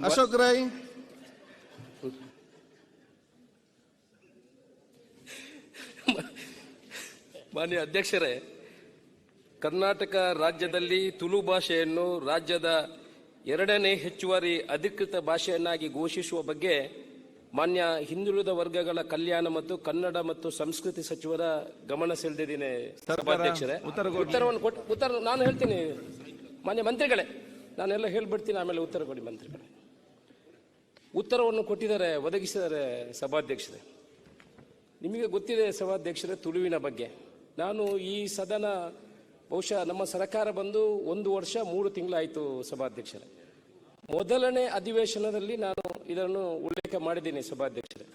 ಅಶೋಕ್ ರೈ. ಮಾನ್ಯ ಅಧ್ಯಕ್ಷರೇ ಕರ್ನಾಟಕ ರಾಜ್ಯದಲ್ಲಿ ತುಳು ಭಾಷೆಯನ್ನು ರಾಜ್ಯದ ಎರಡನೇ ಹೆಚ್ಚುವರಿ ಅಧಿಕೃತ ಭಾಷೆಯನ್ನಾಗಿ ಘೋಷಿಸುವ ಬಗ್ಗೆ ಮಾನ್ಯ ಹಿಂದುಳಿದ ವರ್ಗಗಳ ಕಲ್ಯಾಣ ಮತ್ತು ಕನ್ನಡ ಮತ್ತು ಸಂಸ್ಕೃತಿ ಸಚಿವರ ಗಮನ ಸೆಳೆದಿದ್ದೀನಿ ಸಭಾಧ್ಯಕ್ಷರೇ. ಉತ್ತರವನ್ನು ಕೊಟ್ಟು ಉತ್ತರ ನಾನು ಹೇಳ್ತೀನಿ ಮಾನ್ಯ ಮಂತ್ರಿಗಳೇ ನಾನೆಲ್ಲ ಹೇಳ್ಬಿಡ್ತೀನಿ ಆಮೇಲೆ ಉತ್ತರ ಕೊಡಿ ಮಂತ್ರಿಗಳೇ. ಉತ್ತರವನ್ನು ಕೊಟ್ಟಿದ್ದಾರೆ, ಒದಗಿಸಿದ್ದಾರೆ ಸಭಾಧ್ಯಕ್ಷರೇ. ನಿಮಗೆ ಗೊತ್ತಿದೆ ಸಭಾಧ್ಯಕ್ಷರೇ ತುಳುವಿನ ಬಗ್ಗೆ. ನಾನು ಈ ಸದನ ಬಹುಶಃ ನಮ್ಮ ಸರ್ಕಾರ ಬಂದು ಒಂದು ವರ್ಷ, ಮೂರು ತಿಂಗಳಾಯಿತು ಸಭಾಧ್ಯಕ್ಷರೇ. ಮೊದಲನೇ ಅಧಿವೇಶನದಲ್ಲಿ ನಾನು ಇದನ್ನು ಉಲ್ಲೇಖ ಮಾಡಿದ್ದೀನಿ ಸಭಾಧ್ಯಕ್ಷರೇ.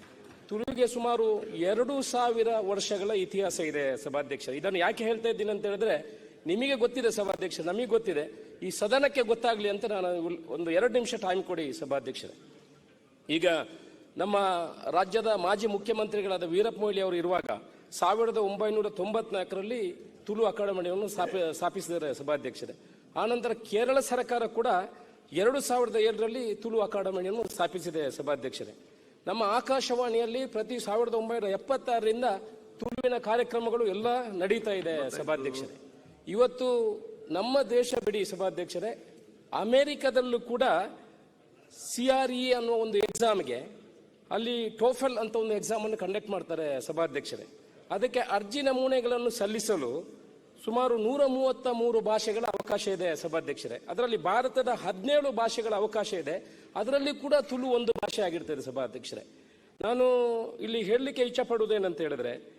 ತುಳುವಿಗೆ ಸುಮಾರು ಎರಡು ಸಾವಿರ ವರ್ಷಗಳ ಇತಿಹಾಸ ಇದೆ ಸಭಾಧ್ಯಕ್ಷರೇ. ಇದನ್ನು ಯಾಕೆ ಹೇಳ್ತಾ ಇದ್ದೀನಿ ಅಂತ ಹೇಳಿದ್ರೆ, ನಿಮಗೆ ಗೊತ್ತಿದೆ ಸಭಾಧ್ಯಕ್ಷ ನಮಗೆ ಗೊತ್ತಿದೆ. ಈ ಸದನಕ್ಕೆ ಗೊತ್ತಾಗ್ಲಿ ಅಂತ ನಾನು ಒಂದು ಎರಡು ನಿಮಿಷ ಟೈಮ್ ಕೊಡಿ ಸಭಾಧ್ಯಕ್ಷರೇ. ಈಗ ನಮ್ಮ ರಾಜ್ಯದ ಮಾಜಿ ಮುಖ್ಯಮಂತ್ರಿಗಳಾದ ವೀರಪ್ಪ ಮೊಯ್ಲಿ ಅವರು ಇರುವಾಗ ಸಾವಿರದ ಒಂಬೈನೂರ ತೊಂಬತ್ನಾಲ್ಕರಲ್ಲಿ ತುಳು ಅಕಾಡೆಮಿಯನ್ನು ಸ್ಥಾಪಿ, ಸ್ಥಾಪಿಸಿದ್ದಾರೆ ಸಭಾಧ್ಯಕ್ಷರೇ. ಆನಂತರ ಕೇರಳ ಸರ್ಕಾರ ಕೂಡ ಎರಡು ಸಾವಿರದ ಏಳರಲ್ಲಿ ತುಳು ಅಕಾಡೆಮಿಯನ್ನು ಸ್ಥಾಪಿಸಿದೆ ಸಭಾಧ್ಯಕ್ಷರೇ. ನಮ್ಮ ಆಕಾಶವಾಣಿಯಲ್ಲಿ ಪ್ರತಿ ಸಾವಿರದ ಒಂಬೈನೂರ ಎಪ್ಪತ್ತಾರರಿಂದ ತುಳುವಿನ ಕಾರ್ಯಕ್ರಮಗಳು ಎಲ್ಲ ನಡೀತಾ ಇದೆ ಸಭಾಧ್ಯಕ್ಷರೇ. ಇವತ್ತು ನಮ್ಮ ದೇಶ ಬಿಡಿ ಸಭಾಧ್ಯಕ್ಷರೇ. ಅಮೆರಿಕದಲ್ಲೂ ಕೂಡ ಸಿ ಆರ್ ಇ ಅನ್ನೋ ಒಂದು ಎಕ್ಸಾಮ್ಗೆ ಅಲ್ಲಿ ಟೋಫೆಲ್ ಅಂತ ಒಂದು ಎಕ್ಸಾಮನ್ನು ಕಂಡಕ್ಟ್ ಮಾಡ್ತಾರೆ ಸಭಾಧ್ಯಕ್ಷರೇ. ಅದಕ್ಕೆ ಅರ್ಜಿ ನಮೂನೆಗಳನ್ನು ಸಲ್ಲಿಸಲು ಸುಮಾರು ನೂರ ಮೂವತ್ತ ಮೂರು ಭಾಷೆಗಳ ಅವಕಾಶ ಇದೆ ಸಭಾಧ್ಯಕ್ಷರೇ. ಅದರಲ್ಲಿ ಭಾರತದ ಹದಿನೇಳು ಭಾಷೆಗಳ ಅವಕಾಶ ಇದೆ. ಅದರಲ್ಲಿ ಕೂಡ ತುಳು ಒಂದು ಭಾಷೆ ಆಗಿರ್ತದೆ ಸಭಾಧ್ಯಕ್ಷರೇ. ನಾನು ಇಲ್ಲಿ ಹೇಳಲಿಕ್ಕೆ ಇಚ್ಛಪಡುವುದೇನಂತ ಹೇಳಿದ್ರೆ,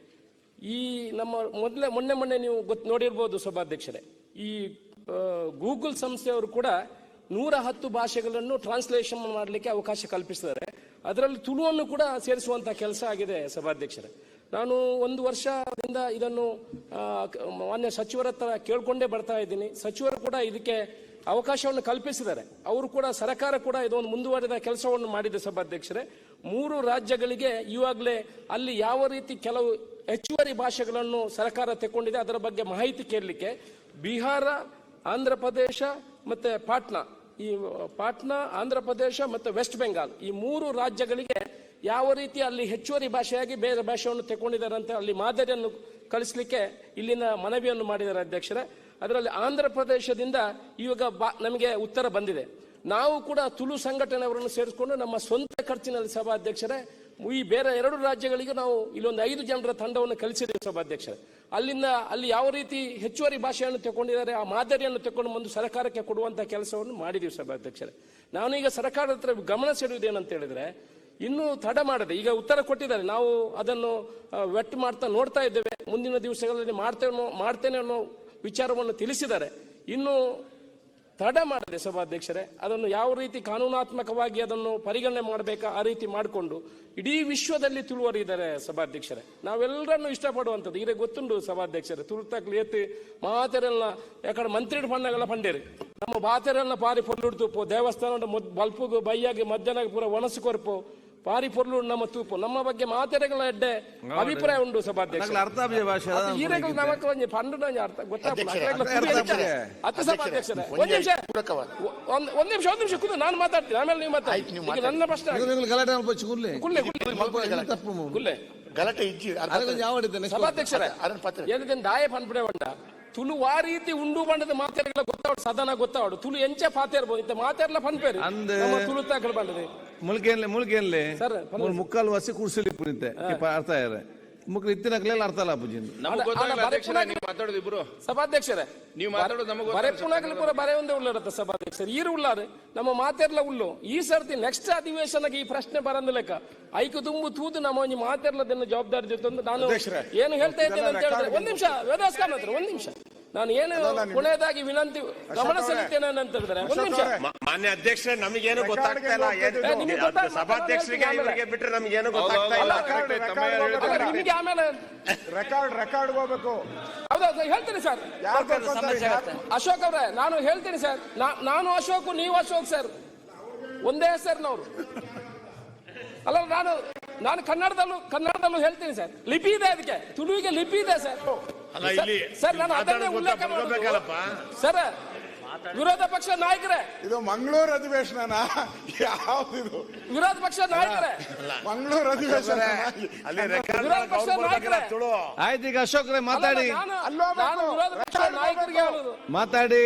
ಈ ನಮ್ಮ ಮೊದಲೇ, ಮೊನ್ನೆ ಮೊನ್ನೆ ನೀವು ಗೊತ್ತು ನೋಡಿರ್ಬೋದು ಸಭಾಧ್ಯಕ್ಷರೇ. ಈ ಗೂಗಲ್ ಸಂಸ್ಥೆಯವರು ಕೂಡ ನೂರ ಹತ್ತು ಭಾಷೆಗಳನ್ನು ಟ್ರಾನ್ಸ್ಲೇಷನ್ ಮಾಡಲಿಕ್ಕೆ ಅವಕಾಶ ಕಲ್ಪಿಸಿದ್ದಾರೆ. ಅದರಲ್ಲಿ ತುಳುವನ್ನು ಕೂಡ ಸೇರಿಸುವಂತ ಕೆಲಸ ಆಗಿದೆ ಸಭಾಧ್ಯಕ್ಷರೇ. ನಾನು ಒಂದು ವರ್ಷದಿಂದ ಇದನ್ನು ಮಾನ್ಯ ಸಚಿವರ ಹತ್ರ ಕೇಳ್ಕೊಂಡೇ ಬರ್ತಾ ಇದ್ದೀನಿ. ಸಚಿವರು ಕೂಡ ಇದಕ್ಕೆ ಅವಕಾಶವನ್ನು ಕಲ್ಪಿಸಿದ್ದಾರೆ. ಅವರು ಕೂಡ, ಸರ್ಕಾರ ಕೂಡ ಇದೊಂದು ಮುಂದುವರೆದ ಕೆಲಸವನ್ನು ಮಾಡಿದೆ ಸಭಾಧ್ಯಕ್ಷರೇ. ಮೂರು ರಾಜ್ಯಗಳಿಗೆ ಈವಾಗಲೇ ಅಲ್ಲಿ ಯಾವ ರೀತಿ ಕೆಲವು ಹೆಚ್ಚುವರಿ ಭಾಷೆಗಳನ್ನು ಸರ್ಕಾರ ತೆಕ್ಕೊಂಡಿದೆ ಅದರ ಬಗ್ಗೆ ಮಾಹಿತಿ ಕೇಳಲಿಕ್ಕೆ ಬಿಹಾರ ಆಂಧ್ರ ಪ್ರದೇಶ ಮತ್ತೆ ಪಾಟ್ನಾ. ಈ ಪಾಟ್ನಾ, ಆಂಧ್ರ ಪ್ರದೇಶ ಮತ್ತೆ ವೆಸ್ಟ್ ಬೆಂಗಾಲ್. ಈ ಮೂರು ರಾಜ್ಯಗಳಿಗೆ ಯಾವ ರೀತಿ ಅಲ್ಲಿ ಹೆಚ್ಚುವರಿ ಭಾಷೆಯಾಗಿ ಬೇರೆ ಭಾಷೆಯನ್ನು ತೆಕೊಂಡಿದ್ದಾರೆ ಅಂತ ಅಲ್ಲಿ ಮಾದರಿಯನ್ನು ಕಳಿಸ್ಲಿಕ್ಕೆ ಇಲ್ಲಿನ ಮನವಿಯನ್ನು ಮಾಡಿದ್ದಾರೆ ಅಧ್ಯಕ್ಷರೇ. ಅದರಲ್ಲಿ ಆಂಧ್ರ ಪ್ರದೇಶದಿಂದ ಇವಾಗ ಬಾ, ನಮಗೆ ಉತ್ತರ ಬಂದಿದೆ. ನಾವು ಕೂಡ ತುಳು ಸಂಘಟನೆಯವರನ್ನು ಸೇರಿಸಿಕೊಂಡು ನಮ್ಮ ಸ್ವಂತ ಖರ್ಚಿನಲ್ಲಿ ಸಭಾಧ್ಯಕ್ಷರೇ ಈ ಬೇರೆ ಎರಡು ರಾಜ್ಯಗಳಿಗೆ ನಾವು ಇಲ್ಲೊಂದು ಐದು ಜನರ ತಂಡವನ್ನು ಕಲಿಸಿದ್ದೇವೆ ಸಭಾಧ್ಯಕ್ಷರೇ ಅಲ್ಲಿಂದ ಅಲ್ಲಿ ಯಾವ ರೀತಿ ಹೆಚ್ಚುವರಿ ಭಾಷೆಯನ್ನು ತಗೊಂಡಿದ್ದಾರೆ ಆ ಮಾದರಿಯನ್ನು ತಗೊಂಡು ಬಂದು ಸರ್ಕಾರಕ್ಕೆ ಕೊಡುವಂತಹ ಕೆಲಸವನ್ನು ಮಾಡಿದ್ದೀವಿ ಸಭಾಧ್ಯಕ್ಷರೇ. ನಾನೀಗ ಸರ್ಕಾರದ ಹತ್ರ ಗಮನ ಸೆಳೆಯುವುದೇನಂತ ಹೇಳಿದ್ರೆ, ಇನ್ನೂ ತಡ ಮಾಡದೆ, ಈಗ ಉತ್ತರ ಕೊಟ್ಟಿದ್ದಾರೆ, ನಾವು ಅದನ್ನು ವೆಟ್ ಮಾಡ್ತಾ ನೋಡ್ತಾ ಇದ್ದೇವೆ, ಮುಂದಿನ ದಿವಸಗಳಲ್ಲಿ ಮಾಡ್ತೇವೆ ಮಾಡ್ತೇನೆ ಅನ್ನೋ ವಿಚಾರವನ್ನು ತಿಳಿಸಿದ್ದಾರೆ. ಇನ್ನು ತಡ ಮಾಡಿದೆ ಸಭಾಧ್ಯಕ್ಷರೇ. ಅದನ್ನು ಯಾವ ರೀತಿ ಕಾನೂನಾತ್ಮಕವಾಗಿ ಅದನ್ನು ಪರಿಗಣನೆ ಮಾಡಬೇಕಾ ಆ ರೀತಿ ಮಾಡಿಕೊಂಡು ಇಡೀ ವಿಶ್ವದಲ್ಲಿ ತುಳುವರಿದ್ದಾರೆ ಸಭಾಧ್ಯಕ್ಷರೇ. ನಾವೆಲ್ಲರನ್ನು ಇಷ್ಟಪಡುವಂಥದ್ದು. ಈಗ ಗೊತ್ತುಂಟು ಸಭಾಧ್ಯಕ್ಷರೇ ತುರ್ತಾಗ್ಲಿ ಎತ್ತಿ ಮಾತೆರೆಲ್ಲ ಯಾಕಡೆ ಮಂತ್ರಿ ಪಣ್ಣಗಳ ಪಂಡೇರಿ. ನಮ್ಮ ಬಾತೆರೆಲ್ಲ ಪಾರಿ ಪೊರ್ಲುಡ್ತು ದೇವಸ್ಥಾನ ಬಲ್ಪುಗು ಬೈಯಾಗಿ ಮಧ್ಯಾಹ್ನ ಪೂರ ಒಣಸು ಕೊರ್ಪು. ಪಾರಿ ಪೊರ್ಲು ನಮ್ಮ ತೂಪು ನಮ್ಮ ಬಗ್ಗೆ ಮಾತೆರೆಗಳ ಎಡ್ಡೆ ಅಭಿಪ್ರಾಯ ಉಂಟು ಸಭಾಧ್ಯಕ್ಷ ಒಂದ್ ನಿಮಿಷ. ಪೂರಕವಾದ. ಒಂದ್ ಒಂದ್ ನಿಮಿಷ ಒಂದ್ ನಿಮಿಷ ಕೂತು ನಾನು ಮಾತಾಡ್ತೀನಿ. ಆಮೇಲೆ ನೀವು ಮಾತಾಡ್ತೀನಿ ನನ್ನ ಪ್ರಶ್ನೆ ಗಲಾಟೆ ಸಭಾಧ್ಯಕ್ಷರೇ ಅದನ್ನ ಪತ್ರ ಏನಿದೆ ದಾಯ ಪನ್ಪಡೆ ಬಂಡ ತುಳು ಆ ರೀತಿ ಉಂಡು ಬಂಡದ ಮಾತಾಡಗಳ ಗೊತ್ತಾವಡು ಸದನ ಗೊತ್ತಾವಡು ತುಳು ಎಂಚೆ ಪಾತೇರ್ಬೋದು ಇಂತ ಮಾತಾಡ್ಲ ಪನ್ಪೇರು. ಅಂದೆ- ನಮ್ಮ ತುಳು ತಾಕಲು ಬಂಡದೆ. ಮುಳುಗೇನ್ಲೆ ಮುಳುಗೇನ್ಲೆ ಸರ್, ಮೂರು ಮುಕ್ಕಾಲು ವಸಿ ಕುರ್ಸಲಿ ಪುನಿತೆ ಅರ್ಥ ಇರ ಮುಕ್ಳು ಇತ್ತಿನ ಕಲೆಲ್ಲ ಅರ್ಥ ಅಲ್ಲ ನೀವು ಮಾತಾಡೋದು ಇಬ್ರು. ಸಭಾಧ್ಯಕ್ಷರೇ. ನೀವು ಮಾತಾಡೋದು ನಮಗೆ ಗೊತ್ತಾಗಲ್ಲ. ಪೂರ ಬರೆ ಒಂದೇ ಉಳ್ಳರತ್ತ ಸಭಾಧ್ಯಕ್ಷರು. ಈರು ಉಳ್ಳಾರು ನಮ್ಮ ಮಾತೆರ್ಲ ಉಳ್ಳು. ಈ ಸರ್ತಿ ನೆಕ್ಸ್ಟ್ ಅಧಿವೇಶನಕ್ಕೆ ಈ ಪ್ರಶ್ನೆ ಬರಂದ ಲೆಕ್ಕ. ಐಕು ತುಂಬು ತೂದು ನಮ್ಮ ಒಂಜಿ ಮಾತೆರ್ಲದನ್ನ ಜವಾಬ್ದಾರಿ ಜೊತೆ ನಾನು ಏನು ಹೇಳ್ತಾ ಇದ್ದೇನೆ ಅಂತ ಹೇಳಿದ್ರೆ ಒಂದ್ ನಿಮಿಷ ವೇದಾಸ್ಕಾನ್ ಹತ್ರ ಒಂದ್ ನಿಮಿಷ. ನಾನು ಏನು ಕೊನೆಯದಾಗಿ ವಿನಂತಿ ಗಮನ ಸಲ್ಲಿಸ್ತೇನೆ ಅಂತಂದ್ರೆ ಒಂದು ಒಂದ್ ನಿಮಿಷ. ಮಾನ್ಯ ಅಧ್ಯಕ್ಷರೇ ನಮಗೇನು ಗೊತ್ತಾಗ್ತಾ ಇಲ್ಲ ಏನು- ಸಭಾಧ್ಯಕ್ಷರಿಗೆ. ಇವರಿಗೆ ಬಿಟ್ರೆ ನಮ್ಗೇನು ಗೊತ್ತಾಗ್ತಾ ಇಲ್ಲ. ನಿಮಗೆ ಆಮೇಲೆ ರೆಕಾರ್ಡ್ ರೆಕಾರ್ಡ್ ಹೋಗ್ಬೇಕು. ಹೌದೌದು ಹೇಳ್ತೀನಿ ಸರ್? ಅಶೋಕ್ ಅವ್ರೆ ನಾನು ಹೇಳ್ತೀನಿ ಸರ್. ನಾ- ನಾನು ಅಶೋಕ್ ನೀವು ಅಶೋಕ್ ಸರ್. ಒಂದೇ ಹೆಸರಿನವರು. ಅಲ್ಲ ನಾನು ನಾನು ಕನ್ನಡದಲ್ಲೂ ಕನ್ನಡದಲ್ಲೂ ಹೇಳ್ತೀನಿ ಸರ್. ಲಿಪಿ ಇದೆ ಅದಕ್ಕೆ. ತುಳುವಿಗೆ ಲಿಪಿ ಇದೆ ಸರ್. ಅಲ್ಲ ಇಲ್ಲಿ ಸರ್ ನಾನು ಅದನ್ನೇ ಉಲ್ಲೇಖ ಸರ್ ವಿರೋಧ ಪಕ್ಷ ನಾಯಕರೇ. ಇದು ಮಂಗಳೂರು ಅಧಿವೇಶನ ಯಾವ್ದಿದು? ವಿರೋಧ ಪಕ್ಷ ನಾಯಕರೇ. ಮಂಗಳೂರು ಅಧಿವೇಶನ. ಅಲ್ಲಿ ರೆಕಾರ್ಡ್ ವಿರೋಧ ಪಕ್ಷ ನಾಯಕರೇ. ತುಳು ಆಯ್ತು ಈಗ ಅಶೋಕ್ ರೇ ಮಾತಾಡಿ. ನಾನು- ವಿರೋಧ ಪಕ್ಷ ನಾಯಕರಿಗೆ ಮಾಡ್ಬೇಕು. ಮಾತಾಡಿ.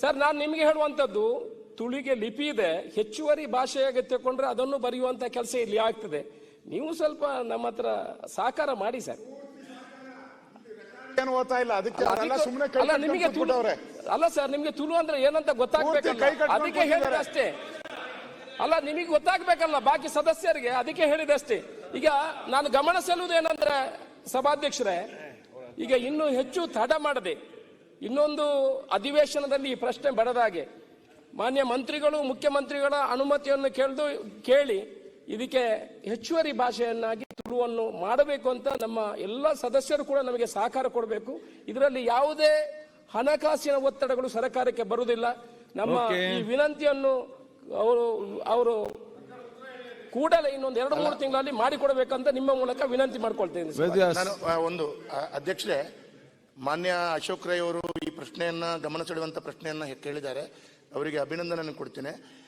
ಸರ್ ನಾನು ನಿಮಗೆ ಹೇಳುವಂತದ್ದು ತುಳಿಗೆ ಲಿಪಿ ಇದೆ ಹೆಚ್ಚುವರಿ ಭಾಷೆಯಾಗಿ ತಕೊಂಡ್ರೆ ಅದನ್ನು ಬರೆಯುವಂತ ಕೆಲಸ ಇಲ್ಲಿ ಆಗ್ತದೆ. ನೀವು ಸ್ವಲ್ಪ ನಮ್ಮ ಹತ್ರ ಸಹಕಾರ ಮಾಡಿ ಸರ್. ಏನು ಓದ್ತಾ ಇಲ್ಲ. ಅದಕ್ಕೆ ಅವರೆಲ್ಲ ಸುಮ್ಮನೆ ಕೈ ಅಲ್ಲ ನಿಮಗೆ ತುಳು ಅಲ್ಲ ಸರ್ ನಿಮ್ಗೆ ತುಳು ಅಂದ್ರೆ ಏನಂತ ಗೊತ್ತಾಗ್ಬೇಕಲ್ಲ? ಅದಕ್ಕೆ ಹೇಳಿದೆ ಅಷ್ಟೇ. ಅಲ್ಲ ನಿಮಗೆ ಗೊತ್ತಾಗ್ಬೇಕಲ್ಲ ಬಾಕಿ ಸದಸ್ಯರಿಗೆ ಅದಕ್ಕೆ ಹೇಳಿದೆ ಅಷ್ಟೇ. ಈಗ ನಾನು ಗಮನ ಸೆಲ್ಲುವುದು ಏನಂದ್ರೆ ಸಭಾಧ್ಯಕ್ಷರೇ ಈಗ ಇನ್ನು ಹೆಚ್ಚು ತಡ ಮಾಡದೆ ಇನ್ನೊಂದು ಅಧಿವೇಶನದಲ್ಲಿ ಈ ಪ್ರಶ್ನೆ ಬಡದಾಗೆ ಮಾನ್ಯ ಮಂತ್ರಿಗಳು ಮುಖ್ಯಮಂತ್ರಿಗಳ ಅನುಮತಿಯನ್ನು ಕೇಳಿದು ಕೇಳಿ ಇದಕ್ಕೆ ಹೆಚ್ಚುವರಿ ಭಾಷೆಯನ್ನಾಗಿ ತುಳುವನ್ನು ಮಾಡಬೇಕು ಅಂತ ನಮ್ಮ ಎಲ್ಲ ಸದಸ್ಯರು ಕೂಡ ನಮಗೆ ಸಹಕಾರ ಕೊಡಬೇಕು. ಇದರಲ್ಲಿ ಯಾವುದೇ ಹಣಕಾಸಿನ ಒತ್ತಡಗಳು ಸರ್ಕಾರಕ್ಕೆ ಬರುವುದಿಲ್ಲ. ನಮ್ಮ ಈ ವಿನಂತಿಯನ್ನು ಅವರು ಅವರು ಕೂಡಲೇ ಇನ್ನೊಂದು ಎರಡು ಮೂರು ತಿಂಗಳಲ್ಲಿ ಮಾಡಿಕೊಡಬೇಕಂತ ನಿಮ್ಮ ಮೂಲಕ ವಿನಂತಿ ಮಾಡ್ಕೊಳ್ತೇನೆ ನಾನು ಒಂದು ಅಧ್ಯಕ್ಷರೇ ಮಾನ್ಯ ಅಶೋಕ್ ರೈ ಅವರು ಈ ಪ್ರಶ್ನೆಯನ್ನ ಗಮನ ಸೆಳೆಯುವಂತ ಪ್ರಶ್ನೆಯನ್ನ ಕೇಳಿದ್ದಾರೆ. ಅವರಿಗೆ ಅಭಿನಂದನೆ ಕೊಡ್ತೇನೆ.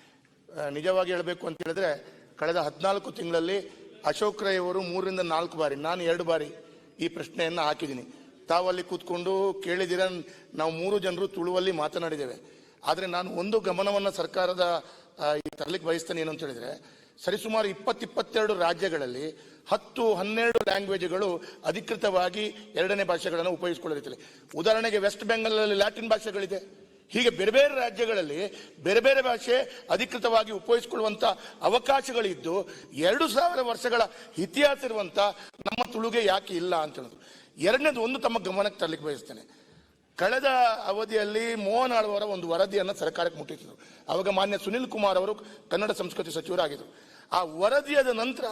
ನಿಜವಾಗಿ ಹೇಳಬೇಕು ಅಂತ ಹೇಳಿದ್ರೆ ಕಳೆದ ಹದಿನಾಲ್ಕು ತಿಂಗಳಲ್ಲಿ ಅಶೋಕ್ ರೈ ಅವರು ಮೂರರಿಂದ ನಾಲ್ಕು ಬಾರಿ, ನಾನು ಎರಡು ಬಾರಿ ಈ ಪ್ರಶ್ನೆಯನ್ನು ಹಾಕಿದ್ದೀನಿ. ತಾವಲ್ಲಿ ಕೂತ್ಕೊಂಡು ಕೇಳಿದಿರ ನಾವು ಮೂರು ಜನರು ತುಳುವಲ್ಲಿ ಮಾತನಾಡಿದ್ದೇವೆ. ಆದರೆ ನಾನು ಒಂದು ಗಮನವನ್ನು ಸರ್ಕಾರದ ತರಲಿಕ್ಕೆ ಬಯಸ್ತೇನೆ ಏನು ಅಂತ ಹೇಳಿದರೆ, ಸರಿಸುಮಾರು ಇಪ್ಪತ್ತಿಪ್ಪತ್ತೆರಡು ರಾಜ್ಯಗಳಲ್ಲಿ ಹತ್ತು, ಹನ್ನೆರಡು ಲ್ಯಾಂಗ್ವೇಜ್ಗಳು ಅಧಿಕೃತವಾಗಿ ಎರಡನೇ ಭಾಷೆಗಳನ್ನು ಉಪಯೋಗಿಸಿಕೊಳ್ಳುತ್ತಿಲ್ಲ ಉದಾಹರಣೆಗೆ ವೆಸ್ಟ್ ಬೆಂಗಾಲಲ್ಲಿ ಲ್ಯಾಟಿನ್ ಭಾಷೆಗಳಿದೆ. ಹೀಗೆ ಬೇರೆ ಬೇರೆ ರಾಜ್ಯಗಳಲ್ಲಿ ಬೇರೆ ಬೇರೆ ಭಾಷೆ ಅಧಿಕೃತವಾಗಿ ಉಪಯೋಗಿಸಿಕೊಳ್ಳುವಂಥ ಅವಕಾಶಗಳಿದ್ದು ಎರಡು ಸಾವಿರ ವರ್ಷಗಳ ಇತಿಹಾಸ ಇರುವಂಥ ನಮ್ಮ ತುಳುಗೆ ಯಾಕೆ ಇಲ್ಲ ಅಂತ ಹೇಳೋದು. ಎರಡನೇದು ಒಂದು ತಮ್ಮ ಗಮನಕ್ಕೆ ತರಲಿಕ್ಕೆ ಬಯಸ್ತೇನೆ. ಕಳೆದ ಅವಧಿಯಲ್ಲಿ ಮೋಹನ್ ಆಳ್ವರ ಒಂದು ವರದಿಯನ್ನು ಸರ್ಕಾರಕ್ಕೆ ಮುಟ್ಟಿಸಿದರು. ಆವಾಗ ಮಾನ್ಯ ಸುನಿಲ್ ಕುಮಾರ್ ಅವರು ಕನ್ನಡ ಸಂಸ್ಕೃತಿ ಸಚಿವರಾಗಿದ್ದರು ಆ ವರದಿಯಾದ ನಂತರ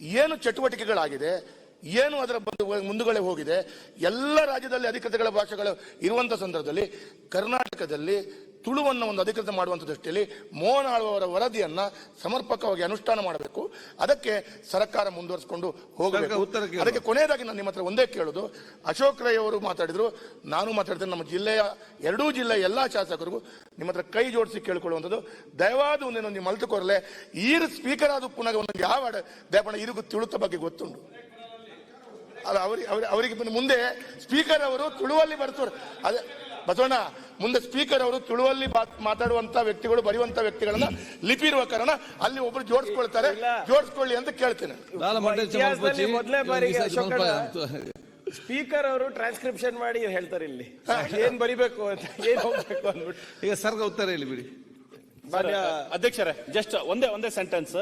ಏನು ಚಟುವಟಿಕೆಗಳಾಗಿದೆ? ಏನು ಅದರ ಬಂದು- ಮುಂದುಗಡೆ ಹೋಗಿದೆ ಎಲ್ಲ ರಾಜ್ಯದಲ್ಲಿ ಅಧಿಕೃತಗಳ ಭಾಷೆಗಳು ಇರುವಂತ ಸಂದರ್ಭದಲ್ಲಿ ಕರ್ನಾಟಕದಲ್ಲಿ ತುಳುವನ್ನು ಒಂದು ಅಧಿಕೃತ ಮಾಡುವಂತ ದೃಷ್ಟಿಯಲ್ಲಿ ಮೋಹನ್ ಆಳುವವರ ವರದಿಯನ್ನ ಸಮರ್ಪಕವಾಗಿ ಅನುಷ್ಠಾನ ಮಾಡಬೇಕು. ಅದಕ್ಕೆ ಸರ್ಕಾರ ಮುಂದುವರಿಸಿಕೊಂಡು ಹೋಗಬೇಕು. ಅದಕ್ಕೆ ಕೊನೆಯದಾಗಿ ನಾನು ನಿಮ್ಮ ಹತ್ರ ಒಂದೇ ಕೇಳೋದು. ಅಶೋಕ್ ರೈ ಅವರು ಮಾತಾಡಿದ್ರು ನಾನು ಮಾತಾಡ್ತೇನೆ ನಮ್ಮ ಜಿಲ್ಲೆಯ ಎರಡೂ ಜಿಲ್ಲೆಯ ಎಲ್ಲಾ ಶಾಸಕರಿಗೂ ನಿಮ್ಮ ಹತ್ರ ಕೈ ಜೋಡಿಸಿ ಕೇಳಿಕೊಳ್ಳುವಂಥದ್ದು. ದಯವಾದ ಒಂದೇನು ನಿಮ್ಮ ಮಲ್ತುಕೊರಲೆ ಈರು ಸ್ಪೀಕರ್ ಆದ ಪುನಃ ಒಂದು ಯಾವ ದಯಪಣ ಇರಿಗೂ ತಿಳುತ್ತ ಬಗ್ಗೆ ಗೊತ್ತುಂಟು. ಅಲ್ಲ ಅವರಿಗೆ ಅವರಿಗೆ ಮುಂದೆ ಸ್ಪೀಕರ್ ಅವರು ತುಳುವಲ್ಲಿ ಬರ್ತಾರೆ ಅದೇ ಬಸವಣ್ಣ ಮುಂದೆ ಸ್ಪೀಕರ್ ಅವರು ತುಳುವಲ್ಲಿ ಮಾತ್- ಮಾತಾಡುವಂತ ವ್ಯಕ್ತಿಗಳು ಬರೆಯುವಂತ ವ್ಯಕ್ತಿಗಳನ್ನ ಲಿಪಿ ಇರುವ ಕಾರಣ ಅಲ್ಲಿ ಒಬ್ರು ಜೋಡಿಸ್ಕೊಳ್ತಾರೆ. ಜೋಡಿಸ್ಕೊಳ್ಳಿ ಅಂತ ಕೇಳ್ತೇನೆ. ಬಾರಿಗೆ ಸ್ವಲ್ಪ ಸ್ಪೀಕರ್ ಅವರು ಟ್ರಾನ್ಸ್ಕ್ರಿಪ್ಷನ್ ಮಾಡಿ ಹೇಳ್ತಾರೆ ಇಲ್ಲಿ. ಏನ್ ಬರಿಬೇಕು ಅಂತ ಏನ್ ಹೋಗ್ಬೇಕು ಅಂದ್ಬಿಟ್ಟು. ಈಗ ಸರ್ಗ ಉತ್ತರ ಇಲ್ಲಿ ಬಿಡಿ. ಮಾನ್ಯ ಅಧ್ಯಕ್ಷರೇ ಜಸ್ಟ್ ಒಂದೇ ಒಂದೇ ಸೆಂಟೆನ್ಸ್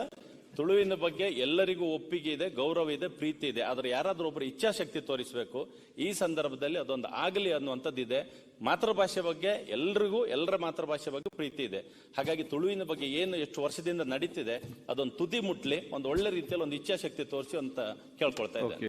ತುಳುವಿನ ಬಗ್ಗೆ ಎಲ್ಲರಿಗೂ ಒಪ್ಪಿಗೆ ಇದೆ, ಗೌರವ ಇದೆ, ಪ್ರೀತಿ ಇದೆ. ಆದರೆ ಯಾರಾದರೂ ಒಬ್ಬರು ಇಚ್ಛಾಶಕ್ತಿ ತೋರಿಸಬೇಕು, ಈ ಸಂದರ್ಭದಲ್ಲಿ ಅದೊಂದು ಆಗಲಿ ಅನ್ನುವಂಥದ್ದು ಇದೆ ಮಾತೃಭಾಷೆ ಬಗ್ಗೆ ಎಲ್ರಿಗೂ, ಎಲ್ಲರ ಮಾತೃಭಾಷೆ ಬಗ್ಗೆ ಪ್ರೀತಿ ಇದೆ. ಹಾಗಾಗಿ ತುಳುವಿನ ಬಗ್ಗೆ ಏನು ಎಷ್ಟು ವರ್ಷದಿಂದ ನಡೀತಿದೆ, ಅದೊಂದು ತುದಿ ಮುಟ್ಲಿ, ಒಂದು ಒಳ್ಳೆ ರೀತಿಯಲ್ಲಿ ಒಂದು ಇಚ್ಛಾಶಕ್ತಿ ತೋರಿಸಿ ಅಂತ ಕೇಳ್ಕೊಳ್ತಾ ಇದ್ದೇನೆ.